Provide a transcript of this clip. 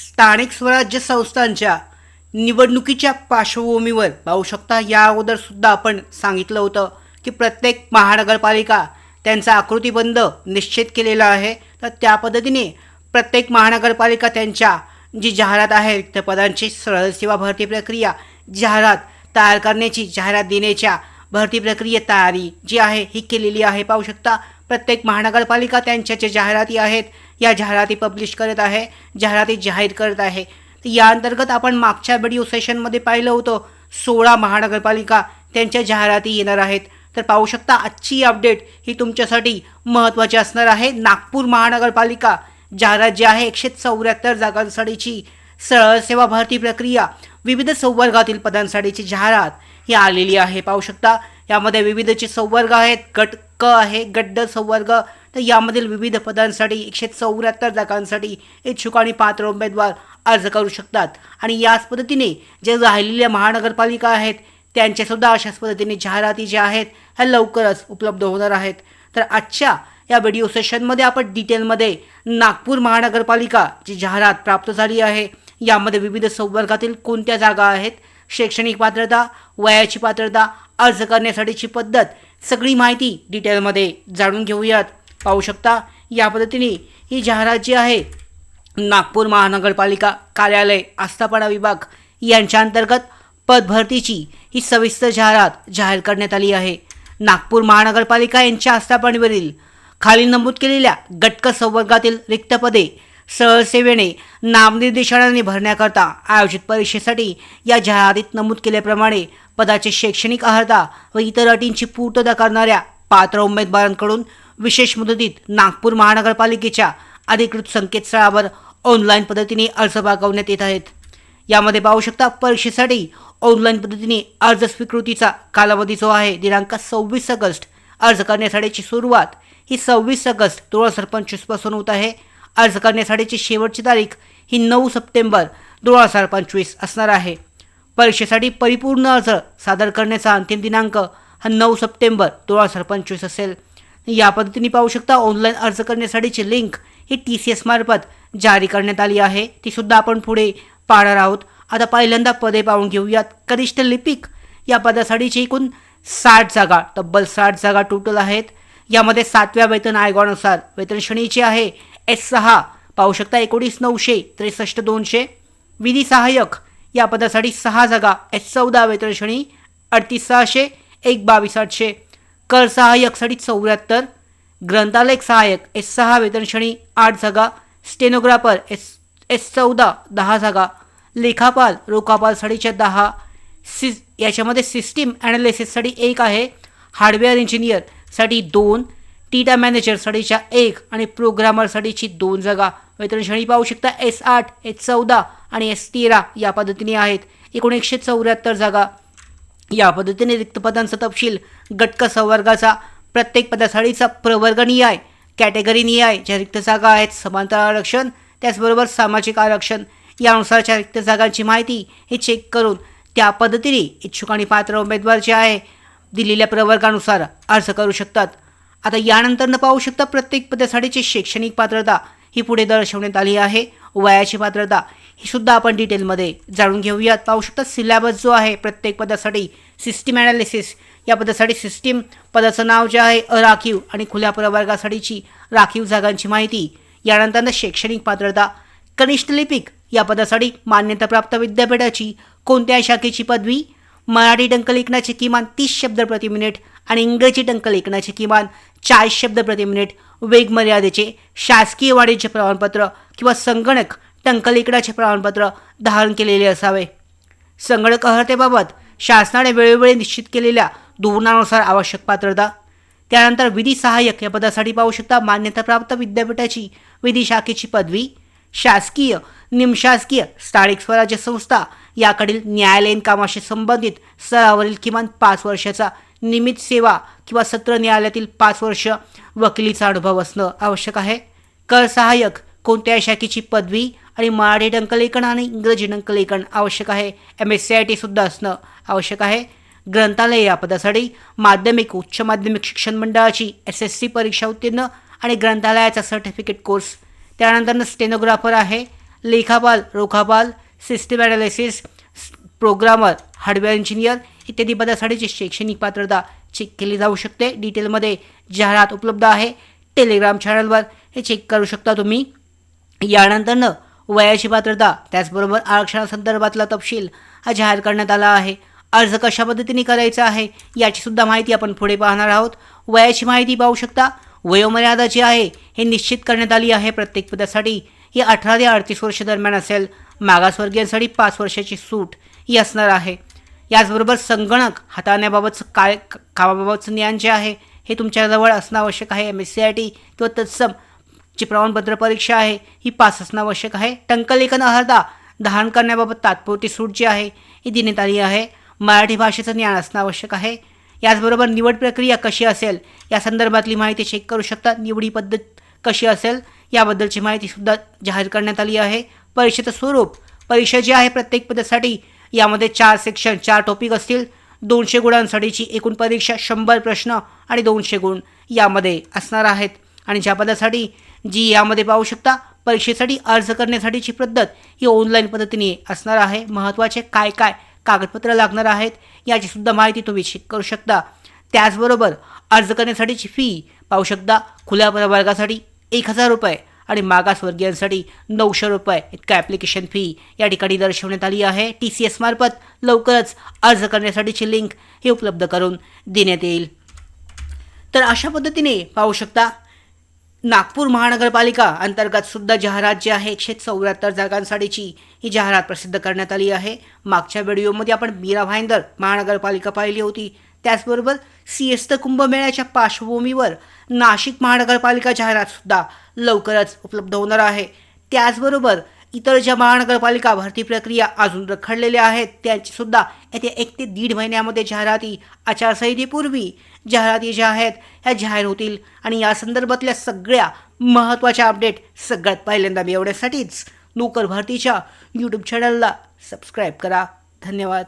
स्थानिक स्वराज्य संस्थांच्या निवडणुकीच्या पार्श्वभूमीवर पाहू शकता या अगोदर सुद्धा आपण सांगितलं होतं की प्रत्येक महानगरपालिका त्यांचा आकृतीबंध निश्चित केलेला आहे. तर त्या पद्धतीने प्रत्येक महानगरपालिका त्यांच्या जी जाहिरात आहे रिक्त पदांची सरळ सेवा भरती प्रक्रिया जाहिरात तयार करण्याची जाहिरात देण्याच्या भरती प्रक्रिया तयारी जी आहे ही केलेली आहे. पाहू शकता प्रत्येक महानगरपालिका त्यांच्या ज्या जाहिराती आहेत या जाहिराती पब्लिश करत आहे जाहिराती जाहीर करत आहे. तर या अंतर्गत आपण मागच्या व्हिडिओ सेशनमध्ये पाहिलं होतं सोळा महानगरपालिका त्यांच्या जाहिराती येणार आहेत. तर पाहू शकता आजची अपडेट ही तुमच्यासाठी महत्त्वाची असणार आहे. नागपूर महानगरपालिका जाहिरात जी आहे एकशे चौऱ्याहत्तर जागांसाठीची सरळ सेवा भरती प्रक्रिया विविध संवर्गातील पदांसाठीची जाहिरात ही आलेली आहे. पाहू शकता यामध्ये विविधचे संवर्ग आहेत. गट क आहे गड्ड संवर्ग. तर यामधील विविध पदांसाठी एकशे चौऱ्याहत्तर जागांसाठी इच्छुक आणि पात्र उमेदवार अर्ज करू शकतात. आणि याच पद्धतीने जे राहिलेल्या महानगरपालिका आहेत त्यांच्यासुद्धा अशाच पद्धतीने जाहिराती ज्या आहेत ह्या लवकरच उपलब्ध होणार आहेत. तर आजच्या या व्हिडिओ सेशनमध्ये आपण डिटेलमध्ये नागपूर महानगरपालिका जी जाहिरात प्राप्त झाली आहे यामध्ये विविध संवर्गातील कोणत्या जागा आहेत शैक्षणिक पात्रता वयाची पात्रता अर्ज करण्यासाठीची पद्धत सगळी माहिती डिटेलमध्ये जाणून घेऊयात. पाहू शकता या पद्धतीने ही जाहिरात जी आहे. नागपूर महानगरपालिका कार्यालय आस्थापना विभाग यांच्या अंतर्गत पदभरतीची ही सविस्तर जाहिरात जाहीर करण्यात आली आहे. नागपूर महानगरपालिका यांच्या आस्थापनेवरील खाली नमूद केलेल्या गटक संवर्गातील रिक्त पदे सहसेवेने नामनिर्देशनाने भरण्याकरता आयोजित परीक्षेसाठी या जाहिरातीत नमूद केल्याप्रमाणे पदाचे शैक्षणिक अर्हता व इतर अटींची पूर्तता करणाऱ्या पात्र उमेदवारांकडून विशेष मुदतीत नागपूर महानगरपालिकेच्या अधिकृत संकेतस्थळावर ऑनलाईन पद्धतीने अर्ज मागवण्यात येत आहेत. यामध्ये पाहू शकता परीक्षेसाठी ऑनलाईन पद्धतीने अर्ज स्वीकृतीचा कालावधी जो आहे दिनांक सव्वीस ऑगस्ट अर्ज करण्यासाठीची सुरुवात ही सव्वीस ऑगस्ट दोन हजार पंचवीसपासून होत आहे. अर्ज करण्यासाठीची शेवटची तारीख ही नऊ सप्टेंबर दोन हजार पंचवीस असणार आहे. परीक्षेसाठी परिपूर्ण अर्ज सादर करण्याचा अंतिम दिनांक हा नऊ सप्टेंबर दोन हजार पंचवीस असेल. या पद्धतीने पाहू शकता ऑनलाईन अर्ज करण्यासाठीची लिंक ही टी सी एस मार्फत जारी करण्यात आली आहे. ती सुद्धा आपण पुढे पाहणार आहोत. आता पहिल्यांदा पदे पाहून घेऊयात. कनिष्ठ लिपिक या पदासाठीची एकूण साठ जागा तब्बल साठ जागा टोटल आहेत. यामध्ये सातव्या वेतन आयोगानुसार वेतन श्रेणीची आहे. एस सहा. पाहू शकता एकोणीस नऊशे त्रेसष्ट दोनशे. विधी सहाय्यक. या पदासाठी सहा जागा. एस चौदा वेतनक्षणी अडतीस सहाशे एक बावीस आठशे. कर सहाय्यकसाठी चौऱ्याहत्तर. ग्रंथालय सहाय्यक. एस सहा वेतनक्षणी आठ जागा. स्टेनोग्राफर एस एस चौदा दहा जागा. लेखापाल रोखापालसाठीच्या दहा. सिस याच्यामध्ये सिस्टीम ॲनालिसिससाठी एक आहे. हार्डवेअर इंजिनियरसाठी दोन. टीटा मॅनेजरसाठीच्या एक आणि प्रोग्रामरसाठीची दोन जागा. वेतन श्रेणी पाहू शकता एस आठ एस चौदा आणि एस तेरा या पद्धतीने आहेत. एकूण एकशे चौऱ्याहत्तर जागा. या पद्धतीने रिक्त पदांचा तपशील गटक संवर्गाचा प्रत्येक पदासाठीचा प्रवर्ग नियाय कॅटेगरी नियाय ज्या रिक्त जागा आहेत समांतर आरक्षण त्याचबरोबर सामाजिक आरक्षण. यानुसारच्या रिक्त जागांची माहिती हे चेक करून त्या पद्धतीने इच्छुक आणि पात्र उमेदवार जे आहे दिलेल्या प्रवर्गानुसार अर्ज करू शकतात. आता यानंतरनं पाहू शकता प्रत्येक पदासाठीची शैक्षणिक पात्रता ही पुढे दर्शवण्यात आली आहे. वयाची पात्रता ही सुद्धा आपण डिटेलमध्ये जाणून घेऊयात. पाहू शकता सिलेबस जो आहे प्रत्येक पदासाठी सिस्टीम ॲनालिसिस या पदासाठी सिस्टीम पदाचं नाव जे आहे अराखीव आणि खुल्या प्रवर्गासाठीची राखीव जागांची माहिती. यानंतरनं शैक्षणिक पात्रता. कनिष्ठ लिपिक या पदासाठी मान्यताप्राप्त विद्यापीठाची कोणत्या शाखेची पदवी. मराठी टंकलेखनाचे किमान तीस शब्द प्रति मिनिट आणि इंग्रजी टंकलेखनाचे किमान चाळीस शब्द प्रति मिनिट वेग मर्यादेचे शासकीय वाणिज्य प्रमाणपत्र किंवा संगणक टंकलिकडाचे प्रमाणपत्र धारण केलेले असावे. संगणक अर्हतेबाबत शासनाने वेळोवेळी निश्चित केलेल्या धोरणानुसार आवश्यक पात्रता त्यानंतर विधी सहाय्यक या पदासाठी पाहू शकता मान्यताप्राप्त विद्यापीठाची विधी शाखेची पदवी शासकीय निमशासकीय स्थानिक स्वराज्य संस्था याकडील न्यायालयीन कामाशी संबंधित स्तरावरील किमान पाच वर्षाचा नियमित सेवा किंवा सत्र न्यायालयातील पाच वर्ष वकिलीचा अनुभव असणं आवश्यक आहे. कर सहाय्यक कोणत्या शाखेची पदवी आणि मराठी टंकलेखन आणि इंग्रजी टंकलेखन आवश्यक आहे? एम एस सी आय टीसुद्धा असणं आवश्यक आहे. ग्रंथालय या पदासाठी माध्यमिक उच्च माध्यमिक शिक्षण मंडळाची एस एस सी परीक्षा उत्तीर्ण आणि ग्रंथालयाचा सर्टिफिकेट कोर्स. त्यानंतरनं स्टेनोग्राफर आहे. लेखापाल रोखापाल system analysis programmer hardware engineer इत्यादी पदासाठीची शैक्षणिक पात्रता चेक केली जाऊ शकते. डिटेलमध्ये जाहिरात उपलब्ध आहे. टेलिग्राम चॅनलवर हे चेक करू शकता तुम्ही. यानंतरनं वयाची पात्रता त्याचबरोबर आरक्षणासंदर्भातला तपशील हा जाहीर करण्यात आला आहे. अर्ज कशा पद्धतीने करायचा आहे याची सुद्धा माहिती आपण पुढे पाहणार आहोत. वयाची माहिती पाहू शकता. वयोमर्यादा जी आहे हे निश्चित करण्यात आली आहे प्रत्येक पदासाठी. ही अठरा ते अडतीस वर्ष दरम्यान असेल. मागासवर्गीयांसाठी पाच वर्षाची सूट ही असणार आहे. याचबरोबर संगणक हाताळण्याबाबतचं काय कामाबाबतचं ज्ञान जे आहे हे तुमच्याजवळ असणं आवश्यक आहे. M S C I T किंवा तत्सम जी प्रमाणपत्र परीक्षा आहे ही पास असणं आवश्यक आहे. टंकलेखन अर्धा धारण करण्याबाबत तात्पुरती सूट जी आहे ही देण्यात आली आहे. मराठी भाषेचं ज्ञान असणं आवश्यक आहे. याचबरोबर निवड प्रक्रिया कशी असेल या संदर्भातली माहिती चेक करू शकता. निवडी पद्धत कशी असेल याबद्दलची माहितीसुद्धा जाहीर करण्यात आली आहे. परीक्षेचं स्वरूप परीक्षा जी आहे प्रत्येक पदासाठी यामध्ये चार सेक्शन चार टॉपिक असतील. दोनशे गुणांसाठीची एकूण परीक्षा शंभर प्रश्न आणि दोनशे गुण यामध्ये असणार आहेत. आणि ज्या पदासाठी जी यामध्ये पाहू शकता परीक्षेसाठी अर्ज करण्यासाठीची पद्धत ही ऑनलाईन पद्धतीने असणार आहे. महत्त्वाचे काय काय कागदपत्र लागणार आहेत याची सुद्धा माहिती तुम्ही चेक करू शकता. त्याचबरोबर अर्ज करण्यासाठीची फी पाहू शकता. खुल्या प्रवर्गासाठी एक हजार रुपये आणि मागासवर्गीयांसाठी नऊशे रुपये इतका ॲप्लिकेशन फी या ठिकाणी दर्शवण्यात आली आहे. टी सी एसमार्फत लवकरच अर्ज करण्यासाठीची लिंक हे उपलब्ध करून देण्यात येईल. तर अशा पद्धतीने पाहू शकता नागपूर महानगरपालिका अंतर्गत सुद्धा जाहिरात जी आहे एकशे चौऱ्याहत्तर जागांसाठीची ही जाहिरात प्रसिद्ध करण्यात आली आहे. मागच्या व्हिडिओमध्ये आपण मीरा भाईंदर महानगरपालिका पाहिली होती. त्याचबरोबर सिएस्त कुंभमेळ्याच्या पार्श्वभूमीवर नाशिक महानगरपालिका जाहिरातसुद्धा लवकरच उपलब्ध होणार आहे. त्याचबरोबर इतर ज्या महानगरपालिका भरती प्रक्रिया अजून रखडलेल्या आहेत त्यांचीसुद्धा येत्या एक ते दीड महिन्यामध्ये जाहिराती आचारसंहितेपूर्वी जाहिराती ज्या आहेत ह्या जाहीर होतील. आणि या संदर्भातल्या सगळ्या महत्त्वाच्या अपडेट सगळ्यात पहिल्यांदा मिळवण्यासाठीच नोकर भरतीच्या यूट्यूब चॅनलला सबस्क्राईब करा. धन्यवाद.